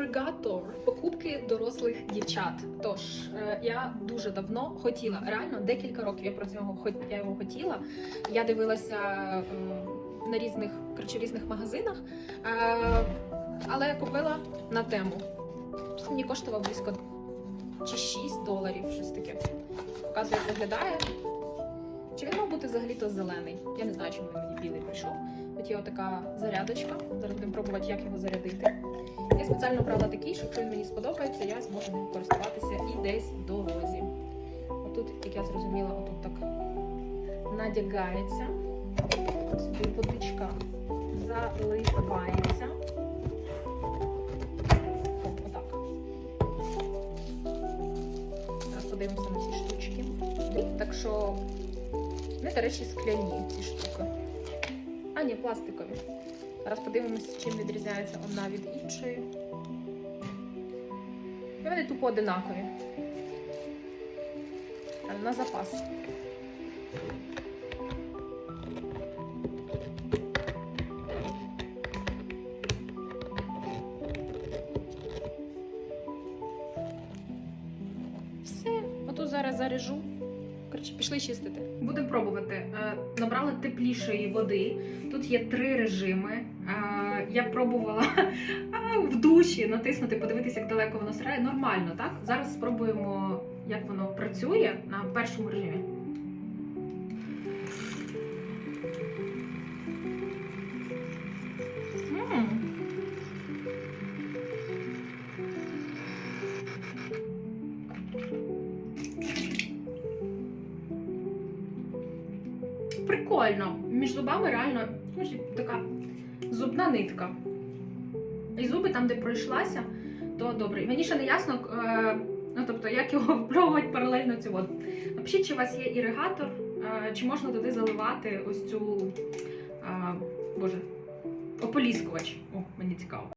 Іригатор покупки дорослих дівчат. Тож е, я дуже давно хотіла, реально декілька років я про цього я його хотіла. Я дивилася на різних коротше, різних магазинах, е, але купила на тему. Мені коштував близько чи 6 доларів, щось таке. Показує, як виглядає. Чи він мав бути взагалі-то зелений? Я не знаю, чому він мені білий прийшов. От є отака зарядочка. Зараз будемо пробувати, як його зарядити. Я спеціально брала такий, що якщо він мені сподобається, я зможу ним користуватися і десь дорозі. Отут, як я зрозуміла, отут так надягається. Сюди водичка заливається. Отак. Зараз подивимося на ці штучки. Так що, не, до речі, скляні ці штуки. А, ні, пластикові. Зараз подивимося, чим відрізняється одна від іншої. І вони тупо одинакові. Але на запас. Все, отут зараз заряжу. Коротше, пішли чистити. Будемо пробувати. Е, Набрали теплішої води. Тут є три режими. Е, Я пробувала в душі натиснути, подивитися, як далеко воно сирає. Нормально, так? Зараз спробуємо, як воно працює на першому режимі. Прикольно. Між зубами реально така зубна нитка. І зуби там, де пройшлася, то добре. Мені ще не ясно, е, ну тобто, як його впробувати паралельно цю воду. Напишіть, чи у вас є іригатор, е, чи можна туди заливати ось цю, е, боже, ополіскувач. О, мені цікаво.